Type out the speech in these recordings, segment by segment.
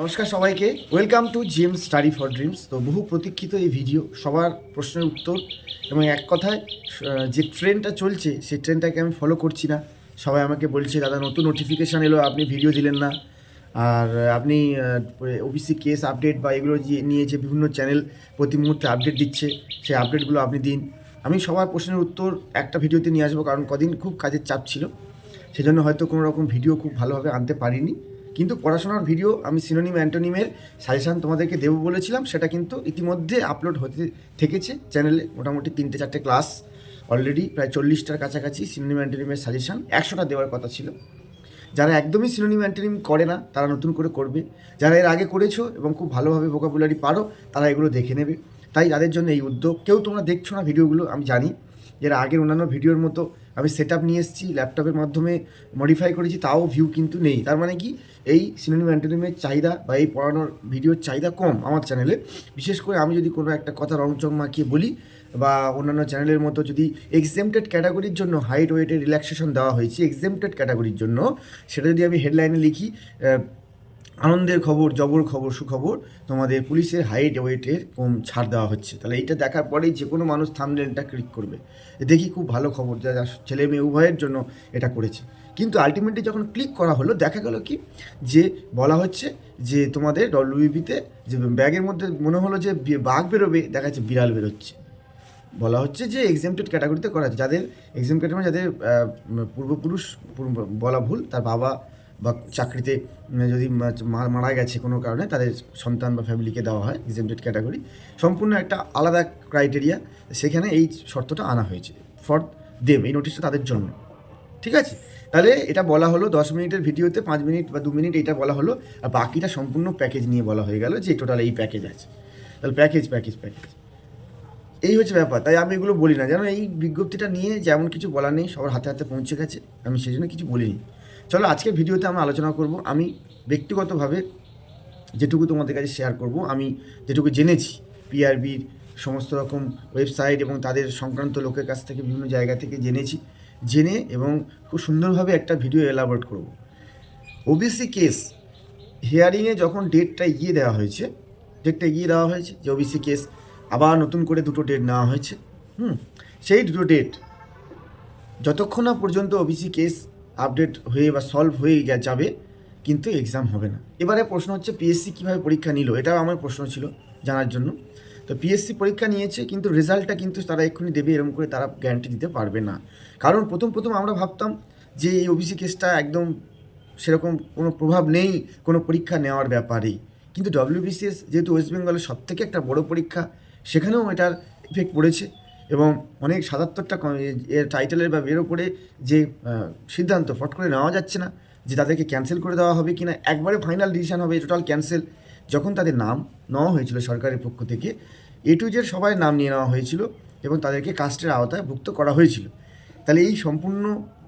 নমস্কার সবাইকে। Welcome to GM study for dreams তো বহু প্রতীক্ষিত এই ভিডিও সবার প্রশ্নের উত্তর। এবং এক কথায় যে ট্রেনটা চলছে, সেই ট্রেনটাকে আমি ফলো করছি না। সবাই আমাকে বলছে, দাদা, নতুন নোটিফিকেশান এলো, আপনি ভিডিও দিলেন না। আর আপনি ওবিসি কেস আপডেট বা এগুলো নিয়ে যে বিভিন্ন চ্যানেল প্রতি মুহূর্তে আপডেট দিচ্ছে, সেই আপডেটগুলো আপনি দিন। আমি সবার প্রশ্নের উত্তর একটা ভিডিওতে নিয়ে আসব, কারণ কদিন খুব কাজের চাপ ছিল। সেজন্য হয়তো কোনো রকম ভিডিও খুব ভালোভাবে আনতে পারিনি। কিন্তু পড়াশোনার ভিডিও আমি সিনোনিম অ্যান্টোনিমের সাজেশান তোমাদেরকে দেবো বলেছিলাম, সেটা কিন্তু ইতিমধ্যে আপলোড হতে থেকেছে। চ্যানেলে মোটামুটি তিনটে চারটে ক্লাস অলরেডি প্রায় চল্লিশটার কাছাকাছি সিনোনিম অ্যান্টোনিমের সাজেশান একশোটা দেওয়ার কথা ছিল। যারা একদমই সিনোনিম অ্যান্টোনিম করে না, তারা নতুন করে করবে। যারা এর আগে করেছ এবং খুব ভালোভাবে ভোকাবুলারি পারো, তারা এগুলো দেখে নেবে। তাই তাদের জন্য এই উদ্যোগ। কেউ তোমরা দেখছ না ভিডিওগুলো আমি জানি। যেটা আগের অন্যান্য ভিডিওর মতো আমি সেট নিয়ে এসেছি ল্যাপটপের মাধ্যমে মডিফাই করেছি, তাও ভিউ কিন্তু নেই। তার মানে কি? এই সিনোনিম অ্যান্টোনিমের চাহিদা বা এই পড়ানোর ভিডিওর চাহিদা কম আমার চ্যানেলে বিশেষ করে আমি যদি কোনো একটা কথা রংচং মাখিয়ে বলি বা অন্যান্য চ্যানেলের মতো যদি এক্সেমটেড ক্যাটাগরির জন্য হাইট ওয়েটের রিল্যাক্সেশন দেওয়া হয়েছে এক্সেমটেড ক্যাটাগরির জন্য, সেটা যদি আমি হেডলাইনে লিখি আনন্দের খবর, জবর খবর, সুখবর তোমাদের পুলিশের হাইট ওয়েটের কম ছাড় দেওয়া হচ্ছে। তাহলে এইটা দেখার পরেই যে কোনো মানুষ থামলেনটা ক্লিক করবে। দেখি খুব ভালো খবর, যা ছেলে মেয়ে উভয়ের জন্য এটা করেছে। কিন্তু আলটিমেটলি যখন ক্লিক করা হলো, দেখা গেল কি? যে বলা হচ্ছে যে তোমাদের ডব্লিউবিপিতে যে ব্যাগের মধ্যে মনে হলো যে বাঘ বেরোবে, দেখা যাচ্ছে বিড়াল বেরোচ্ছে। বলা হচ্ছে যে এক্সামটেড ক্যাটাগরিতে করা যাদের এক্সাম ক্যাটাগরি যাদের পূর্বপুরুষ বলা ভুল, তার বাবা বা চাকরিতে যদি মারা গেছে কোনো কারণে, তাদের সন্তান বা ফ্যামিলিকে দেওয়া হয় এক্সামটেড ক্যাটাগরি সম্পূর্ণ একটা আলাদা ক্রাইটেরিয়া সেখানে এই শর্তটা আনা হয়েছে। ফর দেম এই নোটিশটা তাদের জন্য। ঠিক আছে? তাহলে এটা বলা হলো, দশ মিনিটের ভিডিওতে পাঁচ মিনিট বা দু মিনিট এটা বলা হলো, আর বাকিটা সম্পূর্ণ প্যাকেজ নিয়ে বলা হয়ে গেল যে টোটাল এই প্যাকেজ আছে। তাহলে প্যাকেজ প্যাকেজ প্যাকেজ এই হচ্ছে ব্যাপার। তাই আমি এগুলো বলি না। যেন এই বিজ্ঞপ্তিটা নিয়ে যেমন কিছু বলার নেই, সবার হাতে হাতে পৌঁছে গেছে। আমি সেই জন্য কিছু বলিনি। চলো আজকের ভিডিওতে আমরা আলোচনা করব। আমি ব্যক্তিগতভাবে যেটুকু তোমাদের কাছে শেয়ার করব, আমি যেটুকু জেনেছি পিআরবির সমস্ত রকম ওয়েবসাইট এবং তাদের সংক্রান্ত লোকের কাছ থেকে বিভিন্ন জায়গা থেকে জেনেছি। জেনে এবং খুব সুন্দরভাবে একটা ভিডিও এলাবোরেট করব। ওবিসি কেস হিয়ারিংয়ে যখন ডেটটা এগিয়ে দেওয়া হয়েছে ডেটটা এগিয়ে দেওয়া হয়েছে যে ওবিসি কেস আবার নতুন করে দুটো ডেট নেওয়া হয়েছে, হুম? সেই দুটো ডেট যতক্ষণ না পর্যন্ত ওবিসি কেস আপডেট হয়ে বা সলভ হয়ে যাবে, কিন্তু এক্সাম হবে না। এবারে প্রশ্ন হচ্ছে পিএসসি কীভাবে পরীক্ষা নিল? এটাও আমার প্রশ্ন ছিল জানার জন্য। তো পিএসসি পরীক্ষা নিয়েছে, কিন্তু রেজাল্টটা কিন্তু তারা এক্ষুনি দেবে, এরকম করে তারা গ্যারান্টি দিতে পারবে না। কারণ প্রথম প্রথম আমরা ভাবতাম যে এই ওবিসি কেসটা একদম সেরকম কোনো প্রভাব নেই, কোনো পরীক্ষা নেওয়ার ব্যাপারে কিন্তু ডব্লিউবিসিএস যেহেতু ওয়েস্ট বেঙ্গলের সব থেকে একটা বড় পরীক্ষা, সেখানেও এটার ইফেক্ট পড়েছে। এবং অনেক সাতাত্তরটা এর টাইটেলের বা এর উপরে যে সিদ্ধান্ত ফট করে নেওয়া যাচ্ছে না, যে তাদেরকে ক্যান্সেল করে দেওয়া হবে কি না একবারে ফাইনাল ডিসিশন হবে টোটাল ক্যান্সেল যখন তাদের নাম নেওয়া হয়েছিল সরকারের পক্ষ থেকে এ টু জেড সবাই নাম নিয়ে নেওয়া হয়েছিল এবং তাদেরকে কাস্টের আওতায় ভুক্ত করা হয়েছিল। তাহলে এই সম্পূর্ণ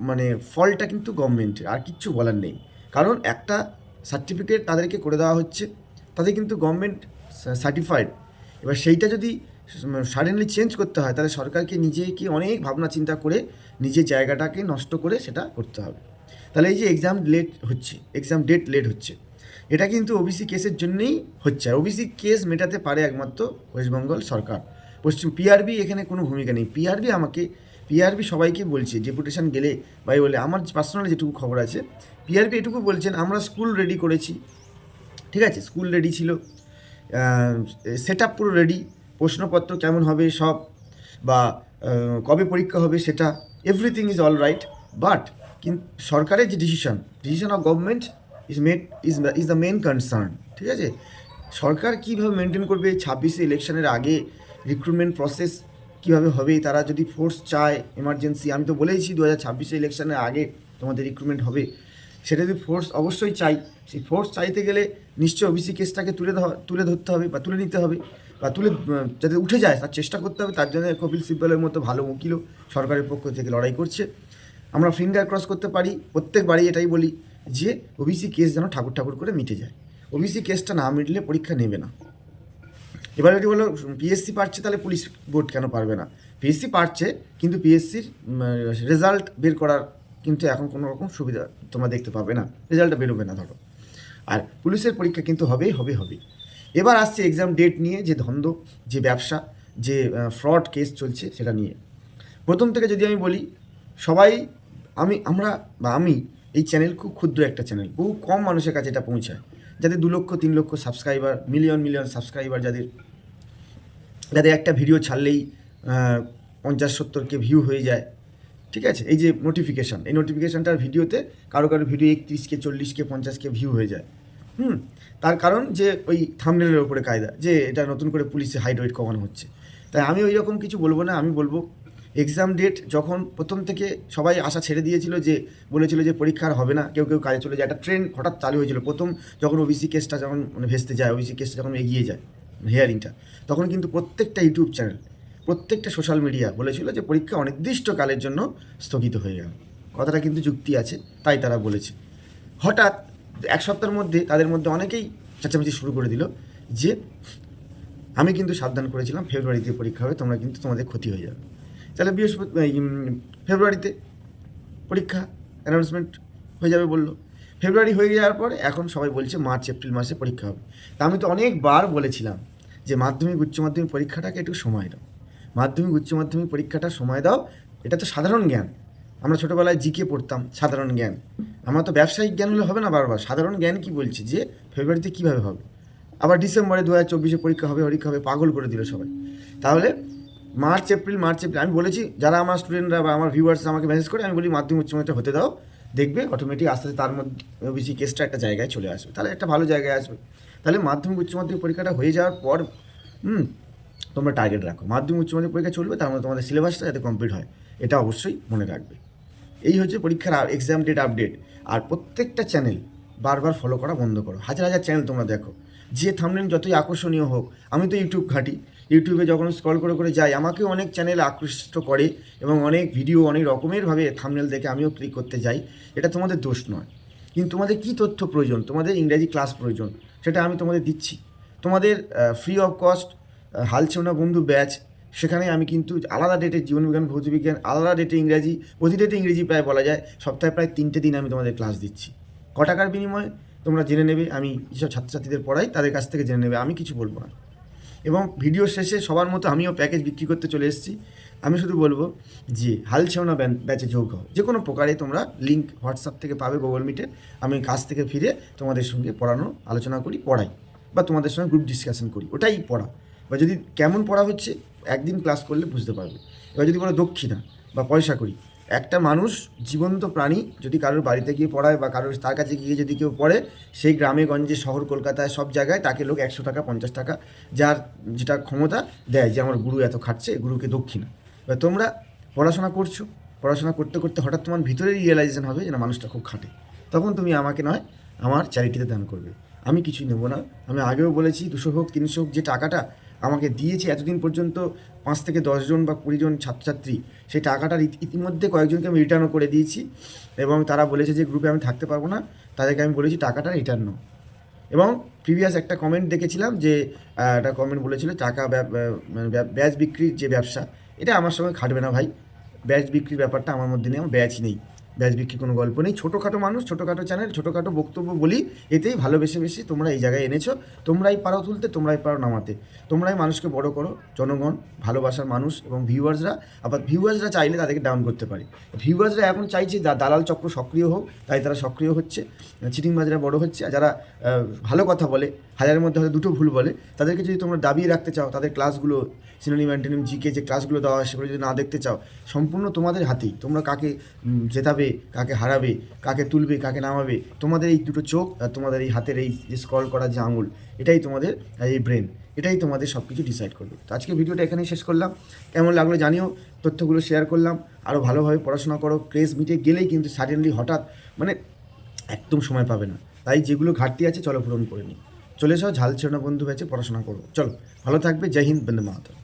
মানে ফলটা কিন্তু গভর্নমেন্টের আর কিচ্ছু বলার নেই। কারণ একটা সার্টিফিকেট তাদেরকে করে দেওয়া হচ্ছে তাদের কিন্তু গভর্নমেন্ট সার্টিফাইড এবার সেইটা যদি সাডেনলি চেঞ্জ করতে হয়, তাহলে সরকারকে নিজেকে অনেক ভাবনা চিন্তা করে নিজের জায়গাটাকে নষ্ট করে সেটা করতে হবে। তাহলে এই যে এক্সাম লেট হচ্ছে এক্সাম ডেট লেট হচ্ছে, এটা কিন্তু ওবিসি কেসের জন্যেই হচ্ছে। আর ওবিসি কেস মেটাতে পারে একমাত্র ওয়েস্টবেঙ্গল সরকার। পশ্চিম পিআরবি এখানে কোনো ভূমিকা নেই। পিআরবি আমাকে পিআরবি সবাইকে বলছে ডেপুটেশন গেলে ভাই বলে, আমার পার্সোনালি যেটুকু খবর আছে পিআরবি এটুকু বলছেন, আমরা স্কুল রেডি করেছি। ঠিক আছে? স্কুল রেডি ছিল সেট আপ পুরো রেডি প্রশ্নপত্র কেমন হবে সব, বা কবে পরীক্ষা হবে সেটা everything is all right but কিন্তু সরকারের যে decision decision of government is made is is the main concern ঠিক আছে? সরকার কীভাবে মেনটেন করবে, ছাব্বিশে ইলেকশনের আগে রিক্রুটমেন্ট প্রসেস কীভাবে হবে, তারা যদি ফোর্স চায় এমার্জেন্সি আমি তো বলেইছি দু হাজার ছাব্বিশে ইলেকশনের আগে তোমাদের রিক্রুটমেন্ট হবে। সেটা যদি ফোর্স অবশ্যই চাই, সেই ফোর্স চাইতে গেলে নিশ্চয়ই ওবিসি কেসটাকে তুলে তুলে ধরতে হবে বা তুলে নিতে হবে। বা তুলে যাতে উঠে যায়, তার চেষ্টা করতে হবে, তার জন্য কপিল সিব্বলের মতো ভালো উকিলও সরকারের পক্ষ থেকে লড়াই করছে। আমরা ফিঙ্গার ক্রস করতে পারি, প্রত্যেকবারই এটাই বলি যে, ওবিসি কেস যেন ঠাকুর ঠাকুর করে মিটে যায়। ওবিসি কেসটা না মিটলে পরীক্ষা নেবে না। এবার যদি বলো পিএসসি পারছে তাহলে পুলিশ বোর্ড কেন পারবে না? পিএসসি পারছে, কিন্তু পিএসসির রেজাল্ট বের করার কিন্তু এখন কোনো রকম সুবিধা তোমরা দেখতে পাবে না। রেজাল্টটা বেরোবে না, ধরো। আর পুলিশের পরীক্ষা কিন্তু হবেই হবে হবে এবার আসছে এক্সাম ডেট নিয়ে যে ধন্দ যে ব্যবসা, যে ফ্রড কেস চলছে সেটা নিয়ে। প্রথম থেকে যদি আমি বলি, সবাই, আমি, আমরা বা আমি এই চ্যানেল খুব ক্ষুদ্র একটা চ্যানেল বহু কম মানুষের কাছে এটা পৌঁছায়, যাদের দু লক্ষ, তিন লক্ষ সাবস্ক্রাইবার মিলিয়ন মিলিয়ন সাবস্ক্রাইবার যাদের যাদের একটা ভিডিও ছাড়লেই পঞ্চাশ সত্তরকে ভিউ হয়ে যায়, ঠিক আছে? এই যে নোটিফিকেশান এই নোটিফিকেশানটার ভিডিওতে কারও কারও ভিডিও একত্রিশকে চল্লিশকে পঞ্চাশকে ভিউ হয়ে যায়। হুম, তার কারণ যে ওই থামনেলের ওপরে কায়দা, যে এটা নতুন করে পুলিশে হাইট ওয়েট কমানো হচ্ছে। তাই আমি ওই রকম কিছু বলব না, আমি বলব এক্সাম ডেট যখন প্রথম থেকে সবাই আশা ছেড়ে দিয়েছিল যে, বলেছিল যে পরীক্ষার হবে না, কেউ কেউ কাজে চলে যায়। একটা ট্রেন হঠাৎ চালু হয়েছিল। প্রথম যখন ওবিসি কেসটা যখন মানে ভেস্তে যায় ওবিসি কেসটা যখন এগিয়ে যায় হিয়ারিংটা তখন কিন্তু প্রত্যেকটা ইউটিউব চ্যানেল প্রত্যেকটা সোশ্যাল মিডিয়া বলেছিল যে পরীক্ষা অনির্দিষ্টকালের জন্য স্থগিত হয়ে গেল। কথাটা কিন্তু যুক্তি আছে, তাই তারা বলেছে। হঠাৎ এক সপ্তাহের মধ্যে তাদের মধ্যে অনেকেই চেঁচামেচি শুরু করে দিল যে, আমি কিন্তু সাবধান করেছিলাম, ফেব্রুয়ারিতে পরীক্ষা হবে, তোমরা কিন্তু তোমাদের ক্ষতি হয়ে যাবে। তাহলে বৃহস্পতি ফেব্রুয়ারিতে পরীক্ষা অ্যানাউন্সমেন্ট হয়ে যাবে বলল। ফেব্রুয়ারি হয়ে যাওয়ার পর এখন সবাই বলছে মার্চ, এপ্রিল মাসে পরীক্ষা হবে। তা আমি তো অনেকবার বলেছিলাম যে, মাধ্যমিক, উচ্চ মাধ্যমিক পরীক্ষাটাকে একটু সময় দাও। মাধ্যমিক, উচ্চ মাধ্যমিক পরীক্ষাটা সময় দাও, এটা তো সাধারণ জ্ঞান। আমরা ছোটোবেলায় জিকে পড়তাম, সাধারণ জ্ঞান। আমরা তো ব্যবসায়িক জ্ঞান হলে হবে না বারবার। সাধারণ জ্ঞান কি বলছি যে ফেব্রুয়ারিতে কীভাবে হবে? আবার ডিসেম্বরে দু হাজার চব্বিশে পরীক্ষা হবে পরীক্ষা হবে, পাগল করে দিল সবাই। তাহলে মার্চ এপ্রিল মার্চ এপ্রিল আমি বলেছি, যারা আমার স্টুডেন্টরা বা আমার ভিউয়ার্স আমাকে মেসেজ করে, আমি বলি, মাধ্যমিক, উচ্চ মাধ্যমিকটা হতে দাও, দেখবে অটোমেটিক আস্তে আস্তে তার মধ্যে ওবিসি কেসটা একটা জায়গায় চলে আসবে। তাহলে একটা ভালো জায়গায় আসবে। তাহলে মাধ্যমিক, উচ্চ মাধ্যমিক পরীক্ষাটা হয়ে যাওয়ার পর, হুম, তোমরা টার্গেট রাখো। মাধ্যমিক, উচ্চ মাধ্যমিক পরীক্ষা চলবে, তার মধ্যে তোমাদের সিলেবাসটা যাতে কমপ্লিট হয়। এটা অবশ্যই মনে রাখবে। এই হচ্ছে পরীক্ষার এক্সাম ডেট আপডেট আর প্রত্যেকটা চ্যানেল বারবার ফলো করা বন্ধ করো। হাজার হাজার চ্যানেল তোমরা দেখো। যে থামলেন যতই আকর্ষণীয় হোক, আমি তো ইউটিউব ঘাঁটি। ইউটিউবে যখন স্ক্রল করে করে যাই, আমাকেও অনেক চ্যানেল আকৃষ্ট করে এবং অনেক ভিডিও অনেক রকমেরভাবে থামনেল দেখে আমিও ক্লিক করতে যাই। এটা তোমাদের দোষ নয়। কিন্তু তোমাদের কী তথ্য প্রয়োজন? তোমাদের ইংরাজি ক্লাস প্রয়োজন। সেটা আমি তোমাদের দিচ্ছি। তোমাদের ফ্রি অফ কস্ট হালছেওনা বন্ধু ব্যাচ সেখানে আমি কিন্তু আলাদা ডেটে জীবনবিজ্ঞান, ভৌতবিজ্ঞান, আলাদা ডেটে ইংরাজি, প্রতি ডেটে ইংরেজি প্রায় বলা যায়। সপ্তাহে প্রায় তিনটে দিন আমি তোমাদের ক্লাস দিচ্ছি। ক টাকার বিনিময়ে তোমরা জেনে নেবে, আমি যেসব ছাত্রছাত্রীদের পড়াই তাদের কাছ থেকে জেনে নেবে, আমি কিছু বলব না। এবং ভিডিও শেষে সবার মতো আমিও প্যাকেজ বিক্রি করতে চলে এসেছি। আমি শুধু বলব যে, হাল ছেওনা ব্যাচে যোগ হও। যে কোনো প্রকারে তোমরা লিঙ্ক হোয়াটসঅ্যাপ থেকে পাবে গুগল মিটে আমি কাজ থেকে ফিরে তোমাদের সঙ্গে পড়ানো, আলোচনা করি, পড়াই। বা তোমাদের সঙ্গে গ্রুপ ডিসকাশন করি। ওটাই পড়া। বা যদি কেমন পড়া হচ্ছে, একদিন ক্লাস করলে বুঝতে পারবে। এবার যদি কোনো দক্ষিণা বা পয়সা করি, একটা মানুষ জীবন্ত প্রাণী যদি কারোর বাড়িতে গিয়ে পড়ায় বা কারোর তার কাছে গিয়ে যদি কেউ পড়ে, সেই গ্রামে, গঞ্জে, শহর, কলকাতায়, সব জায়গায় তাকে লোক একশো টাকা, পঞ্চাশ টাকা যার যেটা ক্ষমতা দেয়, যে আমার গুরু এত খাটছে, গুরুকে দক্ষিণা। এবার তোমরা পড়াশোনা করছ, পড়াশোনা করতে করতে হঠাৎ তোমার ভিতরে রিয়েলাইজেশন হবে যে না মানুষটা খুব খাটে। তখন তুমি আমাকে নয়, আমার চ্যারিটিতে দান করবে। আমি কিছুই নেব না। আমি আগেও বলেছি, দুশো হোক, তিনশো হোক, যে টাকাটা আমাকে দিয়েছে এতদিন পর্যন্ত পাঁচ থেকে দশজন বা কুড়িজন ছাত্রছাত্রী, সেই টাকাটা ইতি- ইতিমধ্যে কয়েকজনকে আমি রিটার্নও করে দিয়েছি এবং তারা বলেছে যে গ্রুপে আমি থাকতে পারব না, তাদেরকে আমি বলেছি টাকাটা রিটার্ন এবং প্রিভিয়াস একটা কমেন্ট দেখেছিলাম যে একটা কমেন্ট বলেছিল টাকা ব্যব- মানে ব্যাচ বিক্রির যে ব্যবসা, এটা আমার সঙ্গে খাটবে না ভাই। ব্যাচ বিক্রির ব্যাপারটা আমার মধ্যে নেই, আমার ব্যাচ নেই। ব্যাচ বিক্রি কোনো গল্প নেই। ছোটোখাটো মানুষ ছোটোখাটো চ্যানেল ছোটোখাটো বক্তব্য বলি এতেই ভালোবেসে বেশি তোমরা এই জায়গায় এনেছো। তোমরাই পারো তুলতে তোমরাই পারো নামাতে। তোমরাই মানুষকে বড় করো জনগণ ভালোবাসার মানুষ এবং ভিউয়ার্সরা আবার ভিউয়ার্সরা চাইলে তাদেরকে ডাউন করতে পারে। ভিউয়ার্সরা এখন চাইছে দালাল চক্র সক্রিয় হোক তাই তারা সক্রিয় হচ্ছে। চিটিংবাজরা বড় হচ্ছে আর যারা ভালো কথা বলে হাজারের মধ্যে হয়তো দুটো ভুল বলে তাদেরকে যদি তোমরা দাবিয়ে রাখতে চাও তাদের ক্লাসগুলো সিনোনিম অ্যান্টোনিম জিকে যে ক্লাসগুলো দেওয়া হয় সেগুলো যদি না দেখতে চাও সম্পূর্ণ তোমাদের হাতেই। তোমরা কাকে উম, কাকে হারাবে, কাকে তুলবে, কাকে নামাবে, তোমাদের এই দুটো চোখ আর তোমাদের এই হাতের এই স্ক্রল করা যে আঙুল, এটাই তোমাদের এই ব্রেন এটাই তোমাদের সব কিছু ডিসাইড করবে। তো আজকে ভিডিওটা এখানেই শেষ করলাম। কেমন লাগল জানিও, তথ্যগুলো শেয়ার করলাম। আরও ভালোভাবে পড়াশোনা করো ক্রেজ মিটে গেলেই কিন্তু সাডেনলি হঠাৎ মানে একদম সময় পাবে না। তাই যেগুলো ঘাটতি আছে, চলো পূরণ করে নিই। চলে এসো ঝাল ছেড়না বন্ধু ব্যাচে পড়াশোনা করো। চলো, ভালো থাকবে, জয় হিন্দ, বন্দে মাতরম।